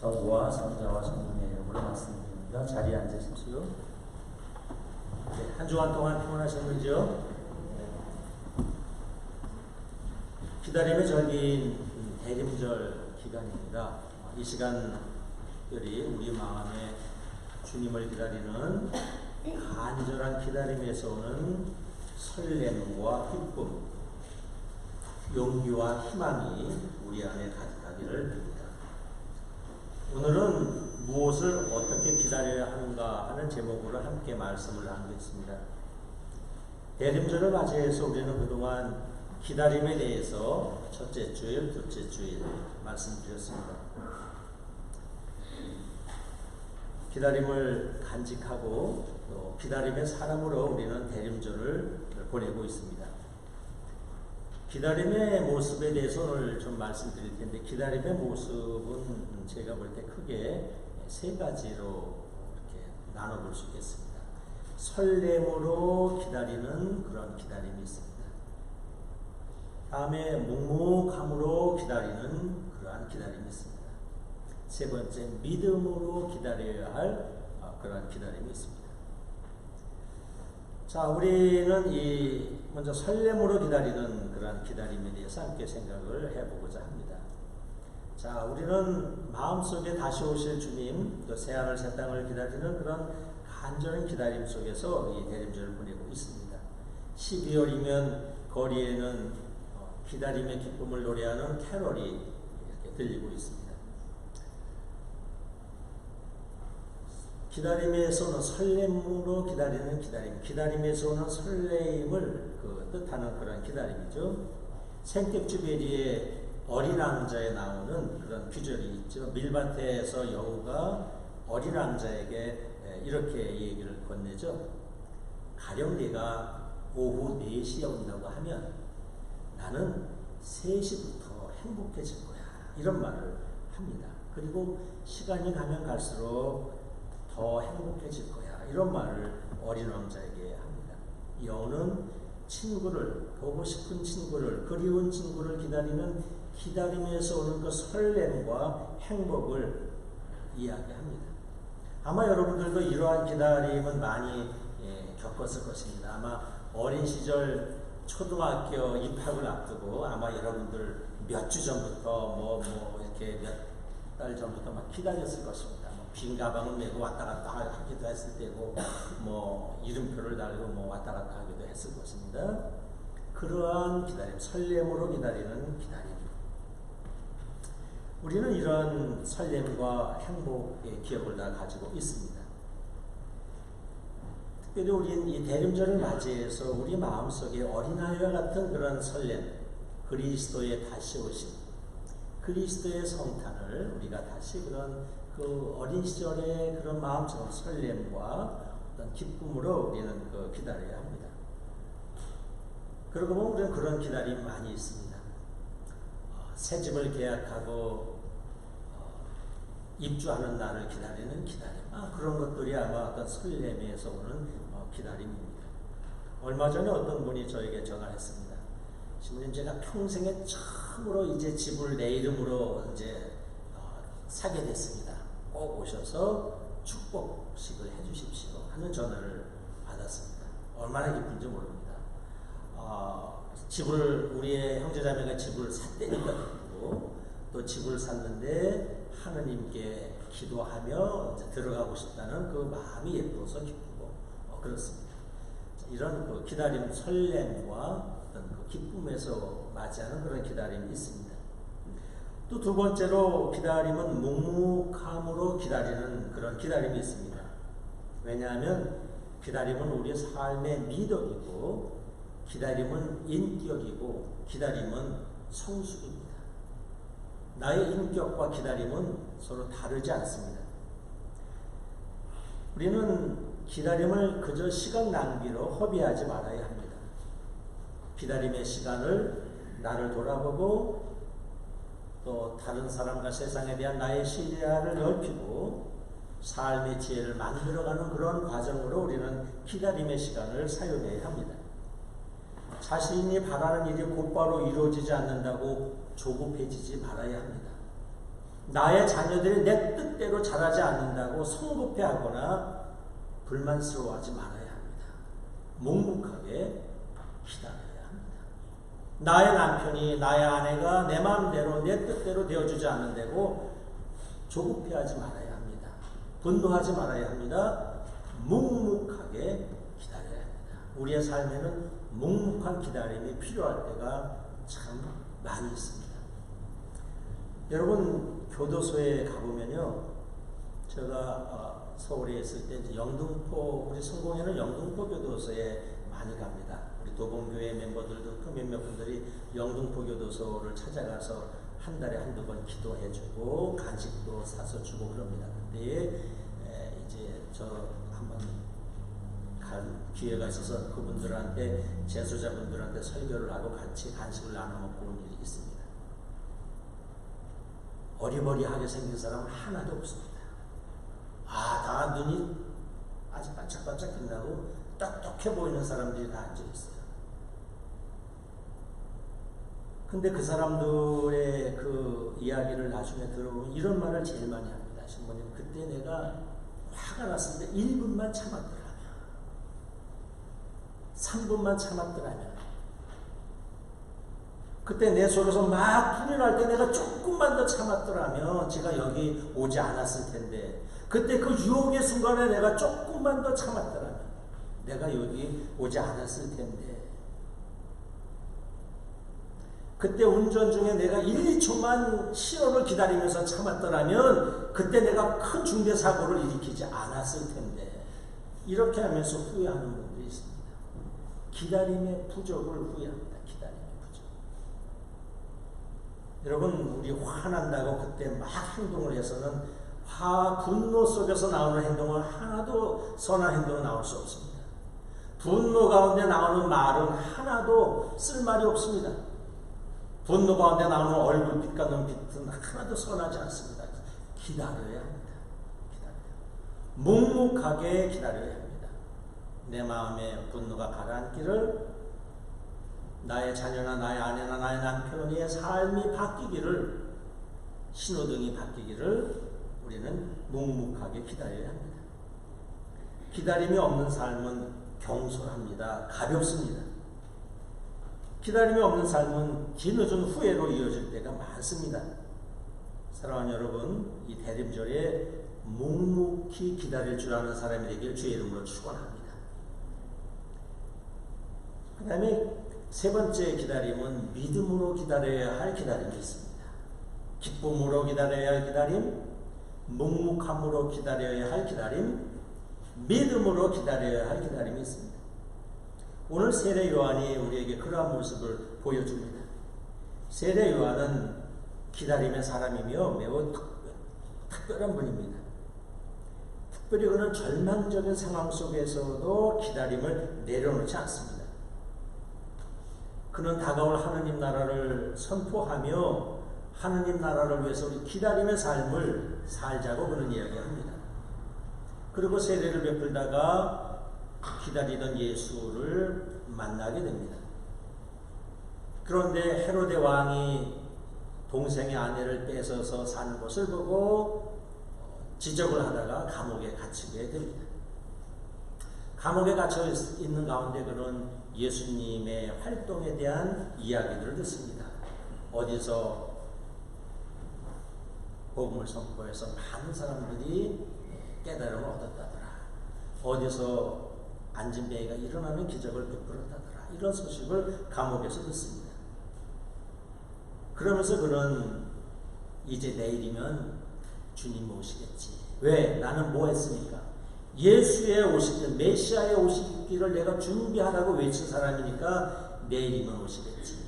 성부와 성자와 성령의 이름으로 말씀드립니다. 자리에 앉으십시오. 네, 한 주간 동안 평안하셨는지요? 네. 기다림의 절기인 대림절 기간입니다. 이 시간들이 우리 마음에 주님을 기다리는 간절한 기다림에서 오는 설렘과 기쁨, 용기와 희망이 우리 안에 가득하기를. 오늘은 무엇을 어떻게 기다려야 하는가 하는 제목으로 함께 말씀을 나누겠습니다. 대림절을 맞이해서 우리는 그동안 기다림에 대해서 첫째 주일, 둘째 주일 말씀드렸습니다. 기다림을 간직하고 또 기다림의 사람으로 우리는 대림절을 보내고 있습니다. 기다림의 모습에 대해서 오늘 좀 말씀드릴 텐데 기다림의 모습은 제가 볼 때 크게 세 가지로 이렇게 나눠볼 수 있겠습니다. 설렘으로 기다리는 그런 기다림이 있습니다. 다음에 묵묵함으로 기다리는 그러한 기다림이 있습니다. 세 번째 믿음으로 기다려야 할 그러한 기다림이 있습니다. 자, 우리는 이 먼저 설렘으로 기다리는 그런 기다림에 대해서 함께 생각을 해보고자 합니다. 자, 우리는 마음속에 다시 오실 주님, 또 새하늘 새 땅을 기다리는 그런 간절한 기다림 속에서 이 대림절을 보내고 있습니다. 12월이면 거리에는 기다림의 기쁨을 노래하는 캐럴이 이렇게 들리고 있습니다. 기다림에서는 설렘으로 기다리는 기다림, 기다림에서 오는 설레임을 그 뜻하는 그런 기다림이죠. 생택주베리의 어린 왕자에 나오는 그런 규절이 있죠. 밀밭에서 여우가 어린 왕자에게 이렇게 얘기를 건네죠. 가령 네가 오후 4시에 온다고 하면 나는 3시부터 행복해질 거야. 이런 말을 합니다. 그리고 시간이 가면 갈수록 더 행복해질 거야. 이런 말을 어린 왕자에게 합니다. 여우는 친구를, 보고 싶은 친구를, 그리운 친구를 기다리는 기다림에서 오는 그 설렘과 행복을 이야기합니다. 아마 여러분들도 이러한 기다림은 많이 예, 겪었을 것입니다. 아마 어린 시절 초등학교 입학을 앞두고 아마 여러분들 몇 주 전부터 뭐, 뭐 이렇게 몇 달 전부터 막 기다렸을 것입니다. 빈 가방을 메고 왔다 갔다 하기도 했을 때고 뭐 이름표를 달고 뭐 왔다 갔다 하기도 했을 것입니다. 그러한 기다림, 설렘으로 기다리는 기다림. 우리는 이런 설렘과 행복의 기억을 다 가지고 있습니다. 특별히 우리는 이 대림절을 맞이해서 우리 마음속에 어린아이와 같은 그런 설렘, 그리스도의 다시 오심, 그리스도의 성탄을 우리가 다시 그런 그 어린 시절의 그런 마음처럼 설렘과 어떤 기쁨으로 우리는 그 기다려야 합니다. 그러고 보면 우리는 그런 기다림이 많이 있습니다. 어, 새 집을 계약하고 어, 입주하는 날을 기다리는 기다림. 아, 그런 것들이 아마 어떤 설렘에서 오는 어, 기다림입니다. 얼마 전에 어떤 분이 저에게 전화했습니다. 지금 제가 평생에 처음으로 이제 집을 내 이름으로 이제 사게 됐습니다. 꼭 오셔서 축복식을 해주십시오 하는 전화를 받았습니다. 얼마나 기쁜지 모릅니다. 어, 집을 우리의 형제자매가 집을 샀다니까 기쁘고 또 집을 샀는데 하느님께 기도하며 들어가고 싶다는 그 마음이 예뻐서 기쁘고 어, 그렇습니다. 이런 그 기다림 설렘과 어떤 그 기쁨에서 맞이하는 그런 기다림이 있습니다. 또 두 번째로 기다림은 묵묵함으로 기다리는 그런 기다림이 있습니다. 왜냐하면 기다림은 우리의 삶의 미덕이고 기다림은 인격이고 기다림은 성숙입니다. 나의 인격과 기다림은 서로 다르지 않습니다. 우리는 기다림을 그저 시간 낭비로 허비하지 말아야 합니다. 기다림의 시간을 나를 돌아보고 또 다른 사람과 세상에 대한 나의 신뢰를 넓히고 삶의 지혜를 만들어가는 그런 과정으로 우리는 기다림의 시간을 사용해야 합니다. 자신이 바라는 일이 곧바로 이루어지지 않는다고 조급해지지 말아야 합니다. 나의 자녀들이 내 뜻대로 자라지 않는다고 성급해하거나 불만스러워하지 말아야 합니다. 묵묵하게 합니다. 나의 남편이 나의 아내가 내 마음대로 내 뜻대로 되어주지 않는다고 조급해하지 말아야 합니다. 분노하지 말아야 합니다. 묵묵하게 기다려야 합니다. 우리의 삶에는 묵묵한 기다림이 필요할 때가 참 많이 있습니다. 여러분 교도소에 가보면요, 제가 어, 서울에 있을 때 영등포 우리 성공회는 영등포 교도소에 많이 갑니다. 도봉교회 멤버들도 그 몇몇 분들이 영등포 교도소를 찾아가서 한 달에 한두 번 기도해주고 간식도 사서 주고 그럽니다. 근데 이제 저 한번 간 기회가 있어서 그분들한테 재소자분들한테 설교를 하고 같이 간식을 나눠 먹고 온 일이 있습니다. 어리버리하게 생긴 사람은 하나도 없습니다. 아, 다 눈이 아주 반짝반짝 빛나고 똑똑해 보이는 사람들이 다 앉아 있어요. 근데 그 사람들의 그 이야기를 나중에 들어보면 이런 말을 제일 많이 합니다. 신부님, 그때 내가 화가 때 1분만 참았더라면, 3분만 참았더라면, 그때 내 속에서 막 불이 날 때 내가 조금만 더 참았더라면 제가 여기 오지 않았을 텐데 그때 그 유혹의 순간에 내가 조금만 더 참았더라면 내가 여기 오지 않았을 텐데 그때 운전 중에 내가 1, 2초만 시험을 기다리면서 참았더라면 그때 내가 큰 중대사고를 일으키지 않았을 텐데 이렇게 하면서 후회하는 분들이 있습니다. 기다림의 부족을 후회합니다. 여러분 우리 화난다고 그때 막 행동을 해서는 화 분노 속에서 나오는 행동은 하나도 선한 행동은 나올 수 없습니다. 분노 가운데 나오는 말은 하나도 쓸 말이 없습니다. 분노 가운데 나오는 얼굴빛 같은 빛은 하나도 선하지 않습니다. 기다려야 합니다. 기다려야. 묵묵하게 기다려야 합니다. 내 마음에 분노가 가라앉기를 나의 자녀나 나의 아내나 나의 남편의 삶이 바뀌기를 신호등이 바뀌기를 우리는 묵묵하게 기다려야 합니다. 기다림이 없는 삶은 경솔합니다. 가볍습니다. 기다림이 없는 삶은 뒤늦은 후회로 이어질 때가 많습니다. 사랑하는 여러분, 이 대림절에 묵묵히 기다릴 줄 아는 사람이 되길 주의 이름으로 축원합니다. 그 다음에 세 번째 기다림은 믿음으로 기다려야 할 기다림이 있습니다. 기쁨으로 기다려야 할 기다림, 묵묵함으로 기다려야 할 기다림, 믿음으로 기다려야 할 기다림이 있습니다. 오늘 세례 요한이 우리에게 그러한 모습을 보여줍니다. 세례 요한은 기다림의 사람이며 매우 특별한 분입니다. 특별히 그는 절망적인 상황 속에서도 기다림을 내려놓지 않습니다. 그는 다가올 하느님 나라를 선포하며 하느님 나라를 위해서 우리 기다림의 삶을 살자고 그는 이야기합니다. 그리고 세례를 베풀다가 기다리던 예수를 만나게 됩니다. 그런데 헤로데 왕이 동생의 아내를 뺏어서 산 것을 보고 지적을 하다가 감옥에 갇히게 됩니다. 감옥에 갇혀 있는 가운데 그는 예수님의 활동에 대한 이야기들을 듣습니다. 어디서 복음을 선포해서 많은 사람들이 깨달음을 얻었다더라. 어디서 안진뱅이가 일어나는 기적을 베풀었다더라. 이런 소식을 감옥에서 듣습니다. 그러면서 그는 이제 내일이면 주님 오시겠지. 왜? 나는 뭐 했습니까? 예수의 오시기, 메시아의 오시기를 내가 준비하라고 외친 사람이니까 내일이면 오시겠지.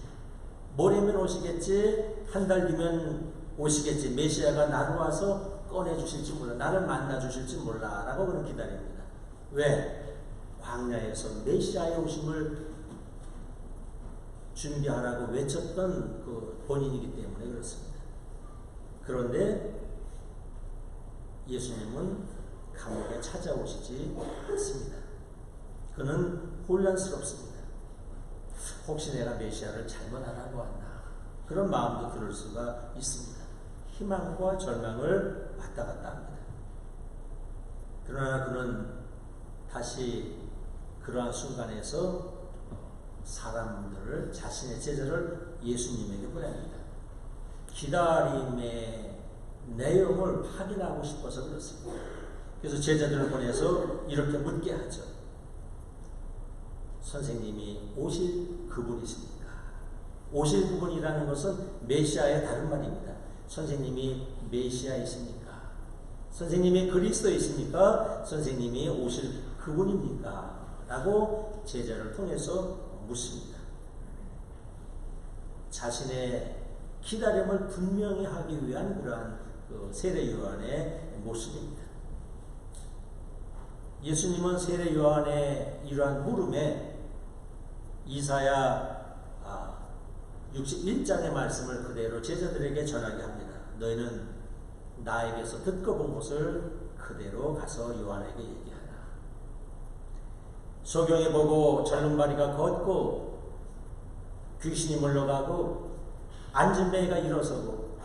모레면 오시겠지. 한 달 뒤면 오시겠지. 메시아가 나로 와서 꺼내주실지 몰라. 나를 만나주실지 몰라. 라고 그는 기다립니다. 왜? 광야에서 메시아의 오심을 준비하라고 외쳤던 그 본인이기 때문에 그렇습니다. 그런데 예수님은 감옥에 찾아오시지 않습니다. 그는 혼란스럽습니다. 혹시 내가 메시아를 잘못 알아보았나? 그런 마음도 들을 수가 있습니다. 희망과 절망을 왔다 갔다 합니다. 그러나 그는 다시 그러한 순간에서 사람들을 자신의 제자를 예수님에게 보냅니다. 기다림의 내용을 확인하고 싶어서 그렇습니다. 그래서 제자들을 보내서 이렇게 묻게 하죠. 선생님이 오실 그분이십니까? 오실 그분이라는 것은 메시아의 다른 말입니다. 선생님이 메시아이십니까? 선생님이 그리스도이십니까? 선생님이 오실 그분입니까? 라고 제자를 통해서 묻습니다. 자신의 기다림을 분명히 하기 위한 그러한 그 세례 요한의 모습입니다. 예수님은 세례 요한의 이러한 물음에 이사야 61장의 아, 말씀을 그대로 제자들에게 전하게 합니다. 너희는 나에게서 듣고 본 것을 그대로 가서 요한에게 얘기하라. 소경이 보고 절름발이가 걷고 귀신이 물러가고 앉은 배가 일어서고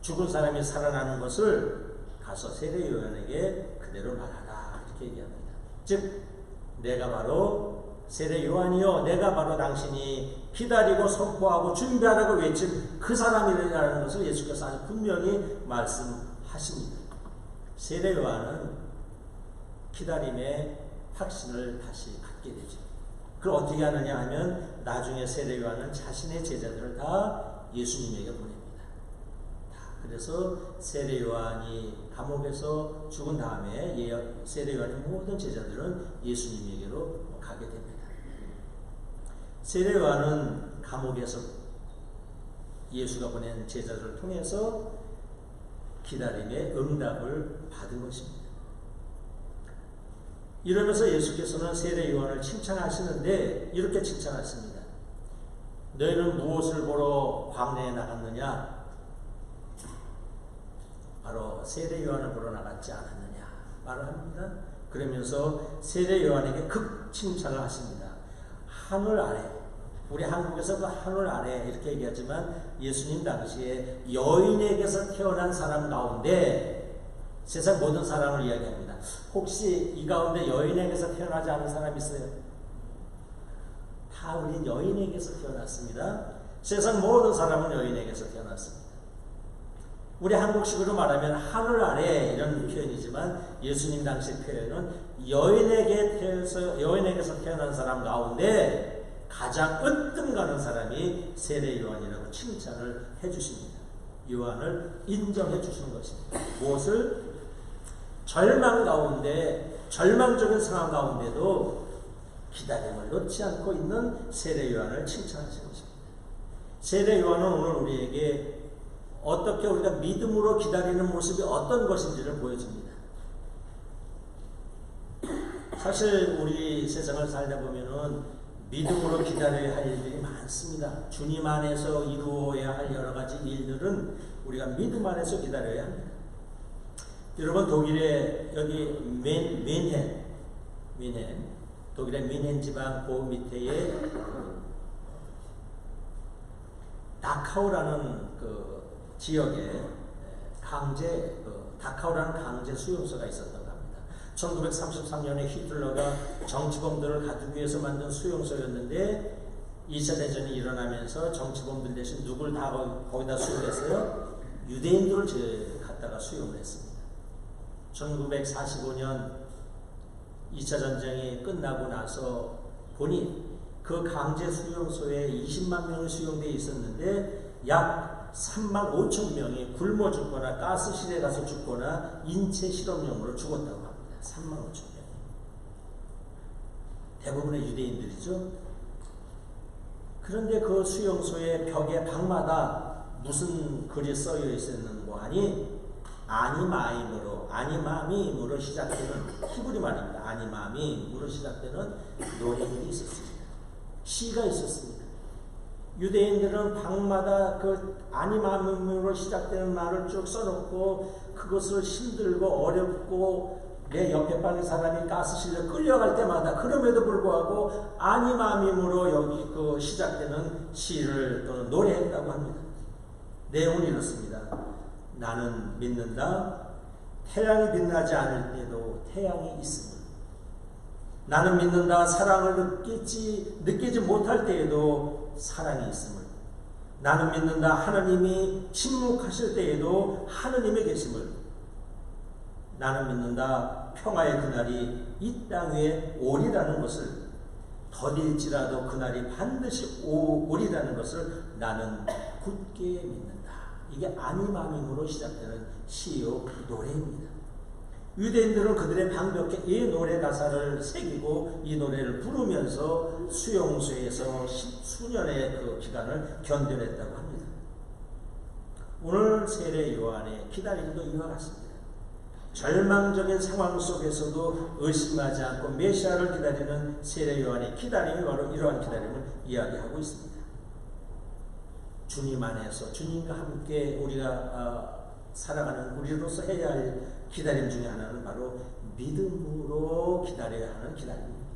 죽은 사람이 살아나는 것을 가서 세례 요한에게 그대로 말하라 이렇게 얘기합니다. 즉 내가 바로 세례 요한이요 내가 바로 당신이 기다리고 선포하고 준비하라고 외친 그 사람이라는 것을 예수께서 아주 분명히 말씀하십니다. 세례 요한은 기다림의 확신을 다시 갖게 되죠. 그걸 어떻게 하느냐 하면 나중에 세례 요한은 자신의 제자들을 다 예수님에게 보냅니다. 그래서 세례 요한이 감옥에서 죽은 다음에 세례 요한의 모든 제자들은 예수님에게로 가게 됩니다. 세례 요한은 감옥에서 예수가 보낸 제자들을 통해서 기다림의 응답을 받은 것입니다. 이러면서 예수께서는 세례 요한을 칭찬하시는데 이렇게 칭찬하십니다. 너희는 무엇을 보러 광내에 나갔느냐? 바로 세례 요한을 보러 나갔지 않았느냐? 말을 합니다. 그러면서 세례 요한에게 극 칭찬을 하십니다. 하늘 아래 우리 한국에서 그 하늘 아래 이렇게 얘기하지만 예수님 당시에 여인에게서 태어난 사람 가운데 세상 모든 사람을 이야기합니다. 혹시 이 가운데 여인에게서 태어나지 않은 사람 있어요? 다 우리 여인에게서 태어났습니다. 세상 모든 사람은 여인에게서 태어났습니다. 우리 한국식으로 말하면 하늘 아래 이런 표현이지만 예수님 당시 표현은 여인에게 태어서 여인에게서 태어난 사람 가운데 가장 으뜸 가는 사람이 세례 요한이라고 칭찬을 해주십니다. 요한을 인정해 주시는 것입니다. 무엇을 절망 가운데 절망적인 상황 가운데도 기다림을 놓지 않고 있는 세례 요한을 칭찬하시는 것입니다. 세례 요한은 오늘 우리에게 어떻게 우리가 믿음으로 기다리는 모습이 어떤 것인지를 보여줍니다. 사실 우리 세상을 살다 보면은 믿음으로 기다려야 할 일들이 많습니다. 주님 안에서 이루어야 할 여러 가지 일들은 우리가 믿음 안에서 기다려야 합니다. 여러분 독일의 여기 맨 맨헨 맨헨 독일의 맨헨 지방 그 밑에에 다카우라는 그 지역에 강제 그 다카우라는 강제 수용소가 있었던 1933년에 히틀러가 정치범들을 가두기 위해서 만든 수용소였는데 2차 대전이 일어나면서 정치범들 대신 누굴 다 거기다 수용했어요? 유대인들을 갖다가 수용을 했습니다. 1945년 2차 전쟁이 끝나고 나서 보니 그 강제 수용소에 20만 명이 수용되어 있었는데 약 3만 5천 명이 굶어 죽거나 가스실에 가서 죽거나 인체 실험용으로 죽었다고 3만 5천 명. 대부분의 유대인들이죠. 그런데 그 수용소의 벽의 방마다 무슨 글이 써여 있었는 거 아니? 아니마임으로 아니마임으로 시작되는 히브리 말입니다. 아니마임으로 시작되는 노래들이 있었습니다. 시가 있었습니다. 유대인들은 방마다 그 아니마임으로 시작되는 말을 쭉 써놓고 그것을 힘들고 어렵고 내 옆에 빠진 사람이 가스실로 끌려갈 때마다 그럼에도 불구하고 아니마임으로 여기 그 시작되는 시를 또는 노래했다고 합니다. 내용은 이렇습니다. 나는 믿는다. 태양이 빛나지 않을 때도 태양이 있음을. 나는 믿는다. 사랑을 느끼지, 느끼지 못할 때에도 사랑이 있음을. 나는 믿는다. 하나님이 침묵하실 때에도 하나님의 계심을. 나는 믿는다. 평화의 그날이 이 땅 위에 오리라는 것을 더딜지라도 그날이 반드시 오, 오리라는 것을 나는 굳게 믿는다. 이게 아니마밍으로 시작되는 시요 노래입니다. 유대인들은 그들의 방벽에 이 노래 가사를 새기고 이 노래를 부르면서 수용소에서 수년의 그 기간을 견뎌냈다고 합니다. 오늘 세례 요한의 기다림도 이와 같습니다. 절망적인 상황 속에서도 의심하지 않고 메시아를 기다리는 세례 요한의 기다림이 바로 이러한 기다림을 이야기하고 있습니다. 주님 안에서 주님과 함께 우리가 어, 살아가는 우리로서 해야 할 기다림 중에 하나는 바로 믿음으로 기다려야 하는 기다림입니다.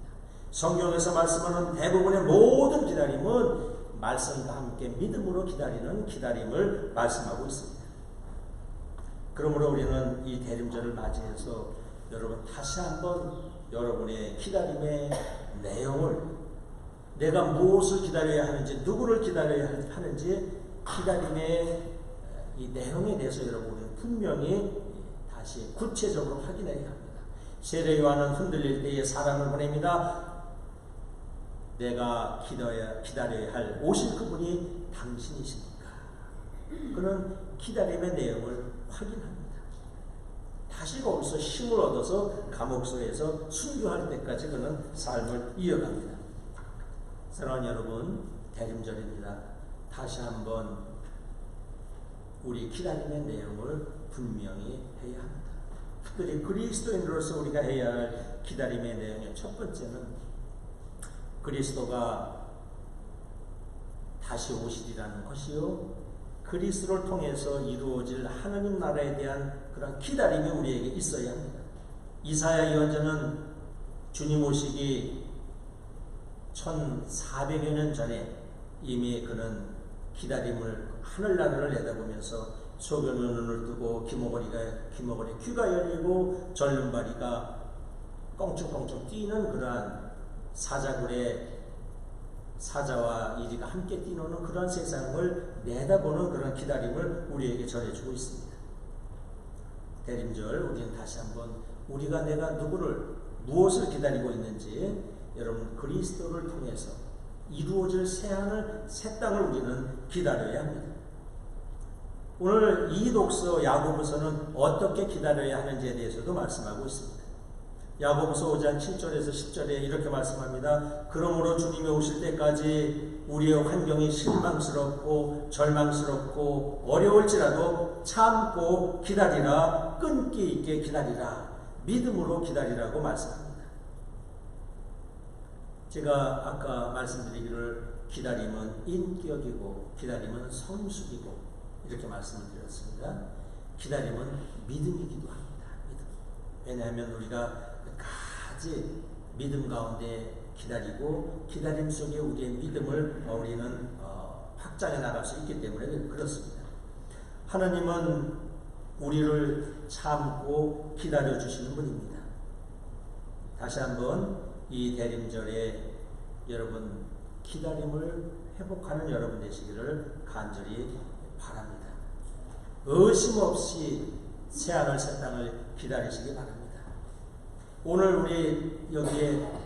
성경에서 말씀하는 대부분의 모든 기다림은 말씀과 함께 믿음으로 기다리는 기다림을 말씀하고 있습니다. 그러므로 우리는 이 대림절을 맞이해서 여러분 다시 한번 여러분의 기다림의 내용을 내가 무엇을 기다려야 하는지 누구를 기다려야 하는지 기다림의 이 내용에 대해서 여러분은 분명히 다시 구체적으로 확인해야 합니다. 세례 요한은 흔들릴 때에 사랑을 보냅니다. 내가 기다려야, 기다려야 할 오실 그분이 당신이십니까? 그는 기다림의 내용을 확인합니다. 다시 거기서 힘을 얻어서 감옥소에서 순교할 때까지 그는 삶을 이어갑니다. 사랑하는 여러분, 대림절입니다. 다시 한번 우리 기다림의 내용을 분명히 해야 합니다. 특별히 그리스도인으로서 우리가 해야 할 기다림의 내용의 첫 번째는 그리스도가 다시 오시리라는 것이요. 그리스도를 통해서 이루어질 하나님 나라에 대한 그런 기다림이 우리에게 있어야 합니다. 이사야 예언자는 주님 오시기 1400여 년 전에 이미 그는 기다림을 하늘나라를 내다보면서 소변의 눈을 뜨고 기머거리가 기머거리 귀가 열리고 절름발이가 껑충껑충 뛰는 그러한 사자굴의 사자와 이리가 함께 뛰노는 그런 세상을 내다보는 그런 기다림을 우리에게 전해주고 있습니다. 대림절 우리는 다시 한번 우리가 내가 누구를 무엇을 기다리고 있는지 여러분 그리스도를 통해서 이루어질 새 하늘 새 땅을 우리는 기다려야 합니다. 오늘 이 독서 야고보서는 어떻게 기다려야 하는지에 대해서도 말씀하고 있습니다. 야고보서 5장 7절에서 10절에 이렇게 말씀합니다. 그러므로 주님이 오실 때까지 우리의 환경이 실망스럽고 절망스럽고 어려울지라도 참고 기다리라 끈기 있게 기다리라 믿음으로 기다리라고 말씀합니다. 제가 아까 말씀드리기를 기다림은 인격이고 기다림은 성숙이고 이렇게 말씀을 드렸습니다. 기다림은 믿음이기도 합니다. 믿음. 왜냐하면 우리가 끝까지 믿음 가운데 기다리고 기다림 속에 우리의 믿음을 우리는 어, 확장해 나갈 수 있기 때문에 그렇습니다. 하나님은 우리를 참고 기다려 주시는 분입니다. 다시 한번 이 대림절에 여러분 기다림을 회복하는 여러분 되시기를 간절히 바랍니다. 의심 없이 새하늘 새 땅을 기다리시기 바랍니다. 오늘 우리 여기에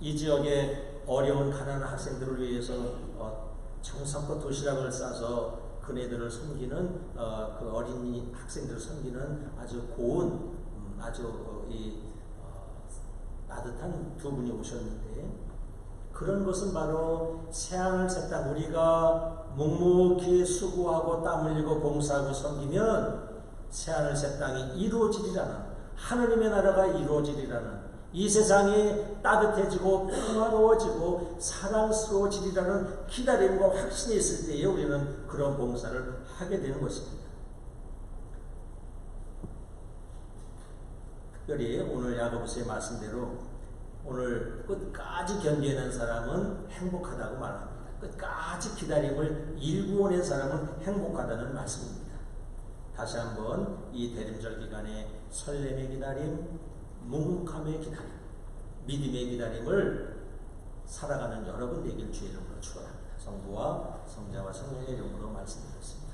이 지역에 어려운 가난한 학생들을 위해서 어, 정성껏 도시락을 싸서 그네들을 섬기는 어, 그 어린이 학생들을 섬기는 아주 고운 음, 아주 어, 이 어, 따뜻한 두 분이 오셨는데 그런 것은 바로 새하늘 새땅 우리가 묵묵히 수고하고 땀 흘리고 봉사하고 섬기면 새하늘 새 땅이 이루어지리라는 하느님의 나라가 이루어지리라는 이 세상이 따뜻해지고 평화로워지고 사랑스러워지리라는 기다림과 확신이 있을 때에 우리는 그런 봉사를 하게 되는 것입니다. 특별히 오늘 야고보스의 말씀대로 오늘 끝까지 견뎌낸 사람은 행복하다고 말합니다. 끝까지 기다림을 일구어낸 사람은 행복하다는 말씀입니다. 다시 한번 이 대림절 기간에 설렘의 기다림, 묵묵함의 기다림, 믿음의 기다림을 살아가는 여러분 되길 주의 이름으로 축원합니다. 성부와 성자와 성령의 이름으로 말씀드렸습니다.